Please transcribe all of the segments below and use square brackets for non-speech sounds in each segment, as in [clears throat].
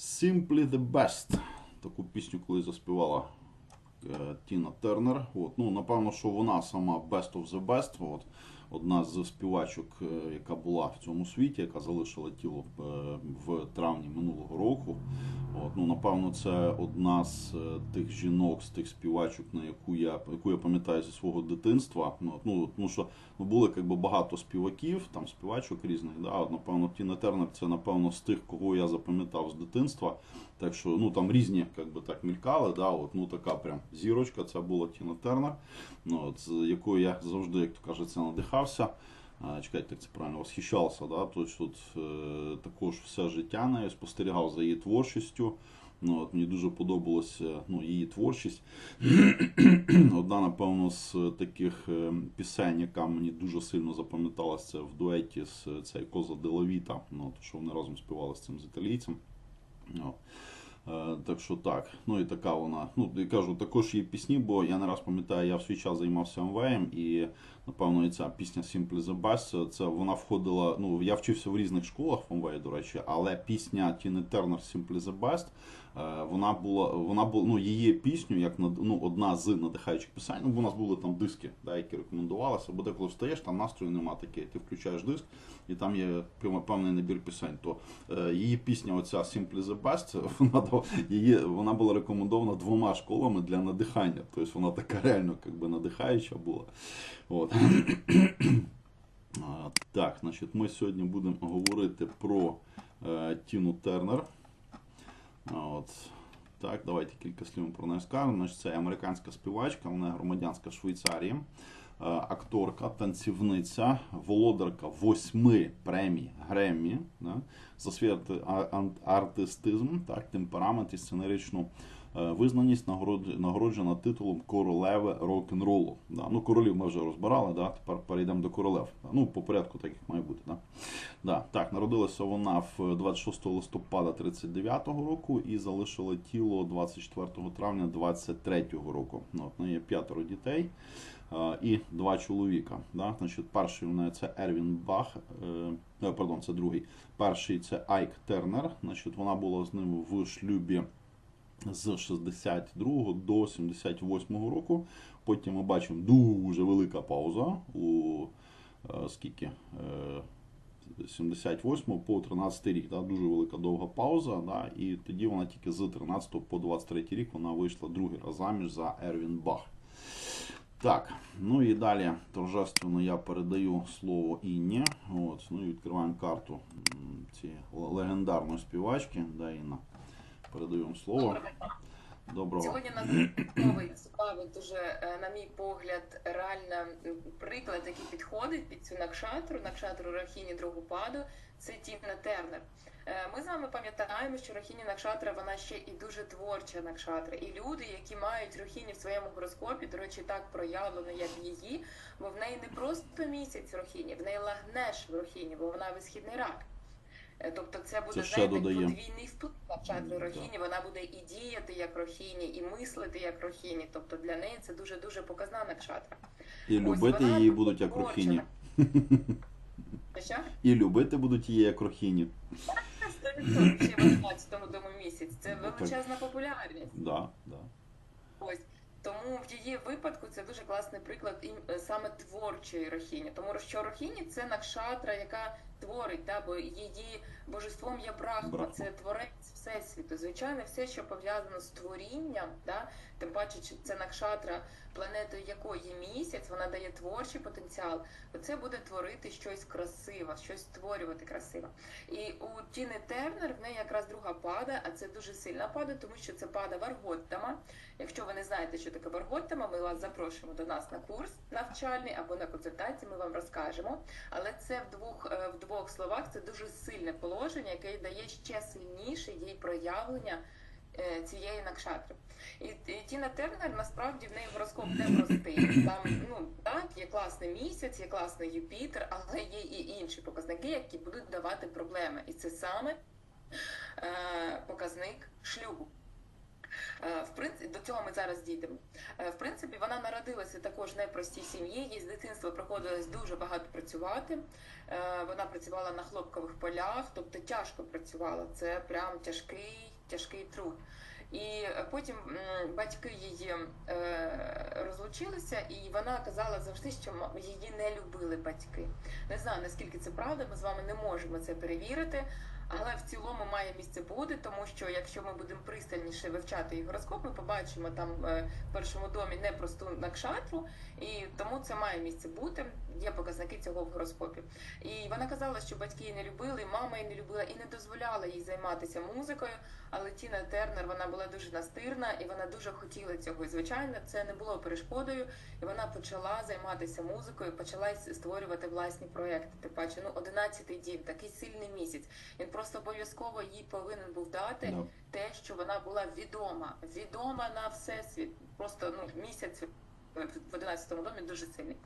Simply the Best. Таку пісню коли заспівала е, Тіна Тернер. От, ну, напевно, що вона сама Best of the Best. От, одна з співачок, е, яка була в цьому світі, яка залишила тіло е, в травні минулого року. От, ну, напевно, це одна з е, тих жінок, з тих співачок, на яку я, яку я пам'ятаю зі свого дитинства. Ну, тому що ну, були якби, багато співаків, там співачок різних. Да? От, напевно, Тіна Тернер це напевно з тих, кого я запам'ятав з дитинства. Так що ну там різні як би так мількали, да, от, ну така прям зірочка, це була Тіна Тернер, ну, от, з якою я завжди, як то кажеться, надихався. А, чекайте, як це правильно восхищався, да? Тобто, от, е, також все життя нею спостерігав за її творчістю. Ну, от, мені дуже подобалася ну, її творчість. [clears throat] Одна, напевно, з таких е, пісень, яка мені дуже сильно запам'яталася, в дуеті з е, цей Коза Делавіта, ну, то, що вони разом співали з цим з італійцем. Е, так що так. Ну і така вона. Ну, і кажу, також є пісні, бо я не раз пам'ятаю, я в свій час займався МВМ, і напевно і ця пісня Simply the Best, це вона входила. Ну, я вчився в різних школах в МВ, до речі, але пісня Тіни Тернер Simply the Best. е, Вона була, вона була, ну, її пісню, як ну, одна з надихаючих пісень. Ну, бо у нас були там диски, да, які рекомендувалися. Бо деколи встаєш, там настрою нема таке. Ти включаєш диск, і там є певний набір пісень. То е, її пісня, оця Simply the Best, вона, її, вона була рекомендована двома школами для надихання. Тобто вона така реально как би, надихаюча була. От. Так, значить, ми сьогодні будемо говорити про е, Тіну Тернер. От. Так, давайте кілька слів про неї скажемо. Це американська співачка, вона громадянська Швейцарії, акторка, танцівниця, володарка восьми премій Греммі да, за свій артистизм, так, темперамент і сценаричну е, визнаність нагород- нагороджена титулом королеви рок-н-ролу. Да. Ну, королів ми вже розбирали, да, тепер перейдемо до королев. Ну, по порядку, так як має бути. Да. Да, так, народилася вона в 26 листопада 39-го року і залишила тіло 24 травня 23-го року. Ну, от неї п'ятеро дітей е, і два чоловіка. Да? Значить, перший у неї це Ервін Бах, е, е, пардон, це другий. Перший це Айк Тернер. Значить, вона була з ним в шлюбі з 62 до 78 року. Потім ми бачимо дуже велика пауза у е, скільки? Е, 78 по 13 рік, да, дуже велика довга пауза, да, і тоді вона тільки з 13 по 23 рік вона вийшла другий раз заміж за Ервін Бах. Так, ну і далі торжественно я передаю слово Інні. От, ну і відкриваємо карту цієї легендарної співачки. Да. Передаю вам слово. Доброго. Сьогодні на новий цікавий, дуже, е, на мій погляд, реально приклад, який підходить під цю накшатру, накшатру Рахіні Другопаду, це Тіна Тернер. Е, Ми з вами пам'ятаємо, що Рахіні Накшатра вона ще і дуже творча Накшатра. І люди, які мають Рахіні в своєму гороскопі, до речі, так проявлено, як її, бо в неї не просто місяць Рахіні, в неї лагнеш в Рахіні, бо вона висхідний рак. Е, Тобто це буде Це знаєте, подвійний вплив на Рохіні. Вона буде і діяти як Рохіні, і мислити як Рохіні. Тобто для неї це дуже дуже показна накшатра. І любити вона її будуть як. Що? І любити будуть її як рухіні. 100% ще в 11-му тому місяць. Це величезна популярність. Да, да. Ось. Тому в її випадку це дуже класний приклад і е, саме творчої рохіні. Тому що рохіні це накшатра, яка творить, да, бо її божеством є брахма, Брахма. це творець всесвіту. Звичайно, все, що пов'язано з творінням, да, тим паче, що це накшатра, планетою якої місяць, вона дає творчий потенціал. Це буде творити щось красиве, щось створювати красиве. І у Тіни Тернер в неї якраз друга пада, а це дуже сильна пада, тому що це пада Варготтама. Якщо ви не знаєте, що таке Варготтама, ми вас запрошуємо до нас на курс навчальний або на консультацію. Ми вам розкажемо. Але це в двох е, в двох словах це дуже сильне положення, яке дає ще сильніше їй проявлення е, цієї накшатри. І, і Тіна Тернер насправді в неї гороскоп не простий. Там ну так є класний місяць, є класний Юпітер, але є і інші показники, які будуть давати проблеми. І це саме е, показник шлюбу. Е, В принципі, до цього ми зараз дійдемо. Е, В принципі, вона народилася також в непростій сім'ї. Їй з дитинства приходилось дуже багато працювати. Е, Вона працювала на хлопкових полях, тобто тяжко працювала. Це прям тяжкий, тяжкий труд. І потім батьки її розлучилися, і вона казала завжди, що її не любили батьки. Не знаю наскільки це правда. Ми з вами не можемо це перевірити. Але в цілому має місце бути, тому що якщо ми будемо пристальніше вивчати її гороскоп, ми побачимо там е, в першому домі непросту накшатру, і тому це має місце бути. Є показники цього в гороскопі. І вона казала, що батьки її не любили, мама її не любила і не дозволяла їй займатися музикою. Але Тіна Тернер вона була дуже настирна і вона дуже хотіла цього. І звичайно, це не було перешкодою. І вона почала займатися музикою, почала створювати власні проекти. Тим паче, ну 11-й дім, такий сильний місяць. Він просто обов'язково їй повинен був дати Да. те, що вона була відома, відома на всесвіт. Просто ну місяць в 11-му домі дуже сильний.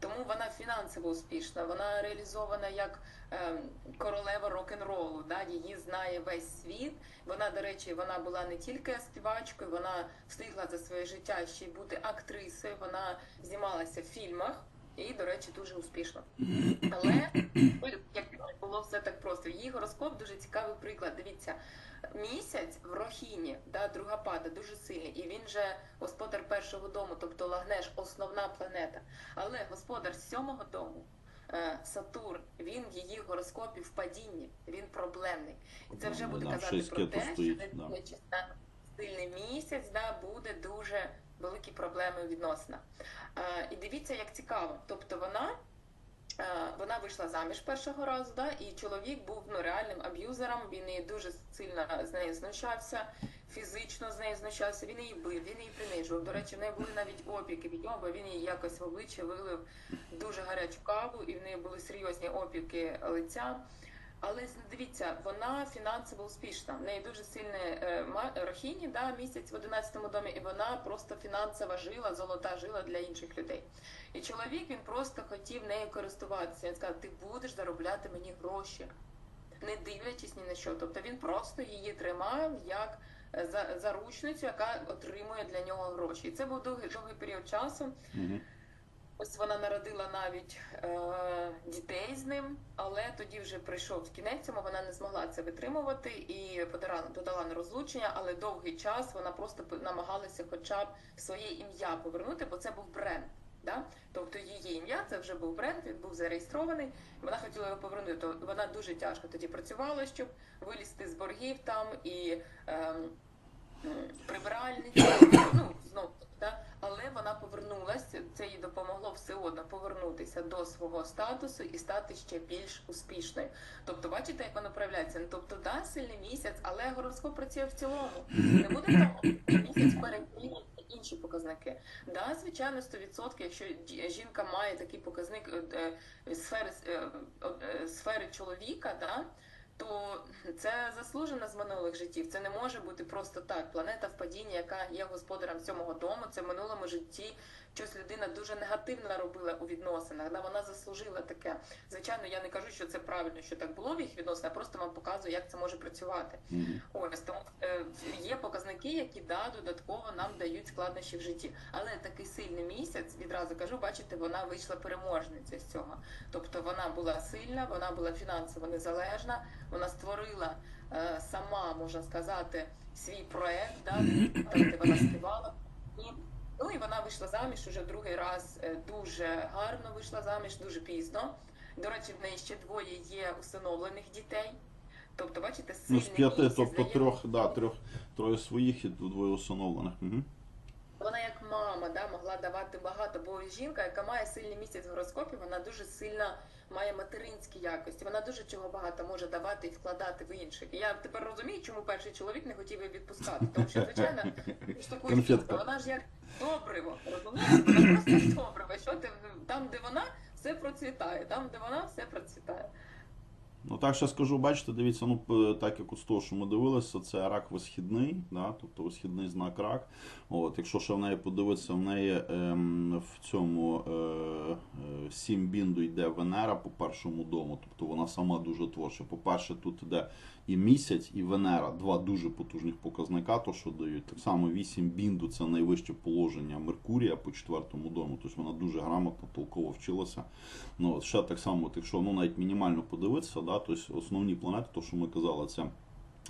Тому вона фінансово успішна, вона реалізована як ем, королева рок-н-ролу. Да? Її знає весь світ. Вона, до речі, вона була не тільки співачкою, вона встигла за своє життя ще й бути актрисою. Вона знімалася в фільмах і, до речі, дуже успішно. Але як було все так просто. Її гороскоп дуже цікавий приклад. Дивіться, місяць в Рохіні, да, друга пада, дуже сильний, і він же господар першого дому, тобто Лагнеш, основна планета. Але господар сьомого дому. е, Сатурн, він в її гороскопі в падінні, він проблемний. І це вже буде казати про те, що не сильний місяць, да, буде дуже великі проблеми у відносинах. Е, І дивіться, як цікаво. Тобто вона Е, Вона вийшла заміж першого разу, да, і чоловік був ну, реальним аб'юзером. Він її дуже сильно з нею знущався, фізично з нею знущався. Він її бив, він її принижував. До речі, в неї були навіть опіки від нього, бо він їй якось в обличчя вилив дуже гарячу каву, і в неї були серйозні опіки лиця. Але дивіться, вона фінансово успішна. В неї дуже сильне е, рахіні, да, місяць в 11-му домі, і вона просто фінансова жила, золота жила для інших людей. І чоловік він просто хотів нею користуватися. Він сказав, ти будеш заробляти мені гроші, не дивлячись ні на що. Тобто він просто її тримав як е, за- заручницю, яка отримує для нього гроші. І це був довгий, довгий період часу. Ось вона народила навіть е, дітей з ним, але тоді вже прийшов кінець цьому, вона не змогла це витримувати і подала, додала на розлучення, але довгий час вона просто намагалася хоча б своє ім'я повернути, бо це був бренд. Да? Тобто її ім'я це вже був бренд, він був зареєстрований. Вона хотіла його повернути. То вона дуже тяжко тоді працювала, щоб вилізти з боргів там і ем, м, прибиральниця. Ну знов да? Але вона повернулася. Це їй допомогло все одно повернутися до свого статусу і стати ще більш успішною. Тобто, бачите, як воно проявляється. Ну, Тобто, да, сильний місяць, але гороскоп працює в цілому. Не буде там місяць перемінює інші показники. Да, звичайно, 100%, якщо жінка має такий показник е, е, сфери, е, сфери чоловіка, да, то це заслужено з минулих життів. Це не може бути просто так. Планета в падінні, яка є господарем сьомого дому, це в минулому житті щось людина дуже негативно робила у відносинах. Да, вона заслужила таке. Звичайно, я не кажу, що це правильно, що так було в їх відносинах, просто вам показую, як це може працювати. Мгм. Ось тому е, є показники, які да, додатково нам дають складнощі в житті. Але такий сильний місяць, відразу кажу, бачите, вона вийшла переможницею з цього. Тобто вона була сильна, вона була фінансово незалежна, вона створила е, сама, можна сказати, свій проект, да, де вона співала. Ну і вона вийшла заміж уже другий раз е, дуже гарно вийшла заміж, дуже пізно. До речі, в неї ще двоє є усиновлених дітей. Тобто, бачите, Ну, з п'яти, тобто трьох, да, трьох, троє своїх і двоє усиновлених. Угу. Вона як мама да, могла давати багато, бо жінка, яка має сильний місяць в гороскопі, вона дуже сильно має материнські якості. Вона дуже чого багато може давати і вкладати в інших. І я тепер розумію, чому перший чоловік не хотів її відпускати. Тому що, звичайно, ж таку вона ж як добриво, розумієш? Вона просто добриво. Що ти там, де вона все процвітає, там, де вона все процвітає. Ну так ще скажу, бачите, дивіться, ну так як от з того, що ми дивилися, це рак висхідний, да, тобто висхідний знак рак. От, якщо ще в неї подивитися, в неї ем, в цьому е, е, бінду йде Венера по першому дому, тобто вона сама дуже творча. По-перше, тут іде і місяць, і Венера, два дуже потужних показника, то що дають. Так само 8 бінду це найвище положення Меркурія по четвертому дому. Тобто вона дуже грамотно, толково вчилася. Ну, от ще так само, якщо ну, навіть мінімально подивитися, да, тобто основні планети, то що ми казали, це.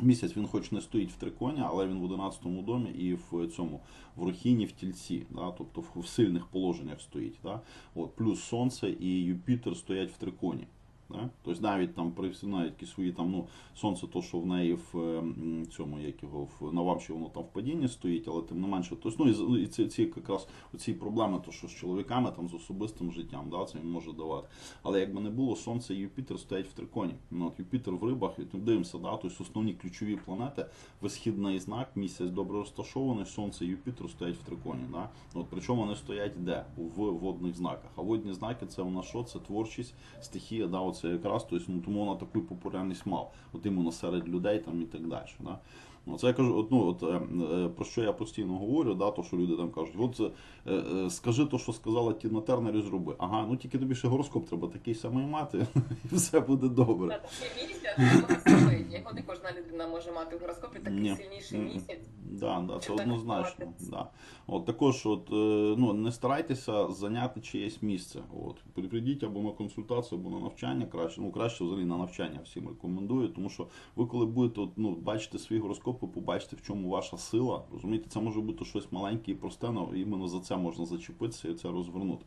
Місяць він хоч не стоїть в триконі, але він в 11 домі і в цьому в рухіні в тільці, да, тобто в сильних положеннях стоїть. Да. От, плюс Сонце і Юпітер стоять в триконі. Да? Тобто навіть там при всі- навіть свої там, ну, сонце, то, що в неї в е, цьому, як його, в Навамші воно там в падінні стоїть, але тим не менше, тобто, ну, і, ці, ці якраз ці проблеми, то, що з чоловіками, там, з особистим життям, да, це він може давати. Але якби не було, сонце і Юпітер стоять в триконі. Ну, от Юпітер в рибах, і тут дивимося, да, тобто основні ключові планети, висхідний знак, місяць добре розташований, сонце і Юпітер стоять в триконі. Да? От, причому вони стоять де? В водних знаках. А водні знаки це у нас що? Це творчість, стихія, да, оце якраз, тобто, ну, тому вона таку популярність мав. От іменно серед людей там і так далі. Да? Ну, це я кажу, от, ну, от, е, е, про що я постійно говорю, да, то, що люди там кажуть, от е, е, скажи то, що сказала Тіна Тернер і зроби. Ага, ну тільки тобі ще гороскоп треба такий самий мати, [laughs] і все буде добре. На такий місяць. Його не кожна людина може мати в гороскопі такий Ні. сильніший місяць. Да, да, це так однозначно. Да. От також, от, е, ну, не старайтеся зайняти чиєсь місце. От, прийдіть або на консультацію, або на навчання краще. Ну, краще взагалі на навчання всім рекомендую, тому що ви коли будете от, ну, бачити свій гороскоп, ви побачите, в чому ваша сила. Розумієте, це може бути щось маленьке і просте, але іменно за це можна зачепитися і це розвернути.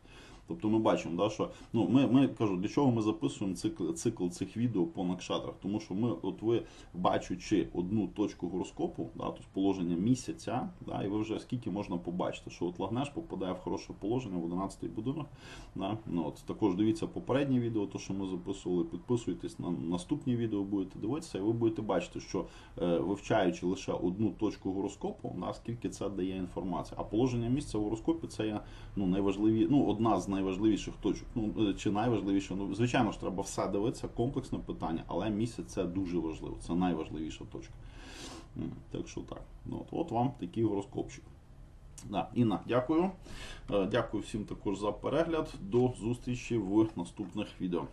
Тобто ми бачимо, да, що ну, ми, ми кажу, для чого ми записуємо цикл, цикл цих відео по накшатрах? Тому що ми, от ви бачучи одну точку гороскопу, да, тобто положення місяця, да, і ви вже скільки можна побачити, що от Лагнеш попадає в хороше положення в 11-й будинок. Да, ну, от, також дивіться попереднє відео, то, що ми записували, підписуйтесь на наступні відео, будете дивитися, і ви будете бачити, що е, вивчаючи лише одну точку гороскопу, наскільки це дає інформація. А положення місця в гороскопі це є ну, найважливі, ну, одна з найважливіших точок. Ну, е, чи найважливіше, Ну, звичайно ж, треба все дивитися, комплексне питання, але місяць це дуже важливо, це найважливіша точка. Так що так. Ну, от, от вам такий гороскопчик. Да, Інна, дякую. Е, Дякую всім також за перегляд. До зустрічі в наступних відео.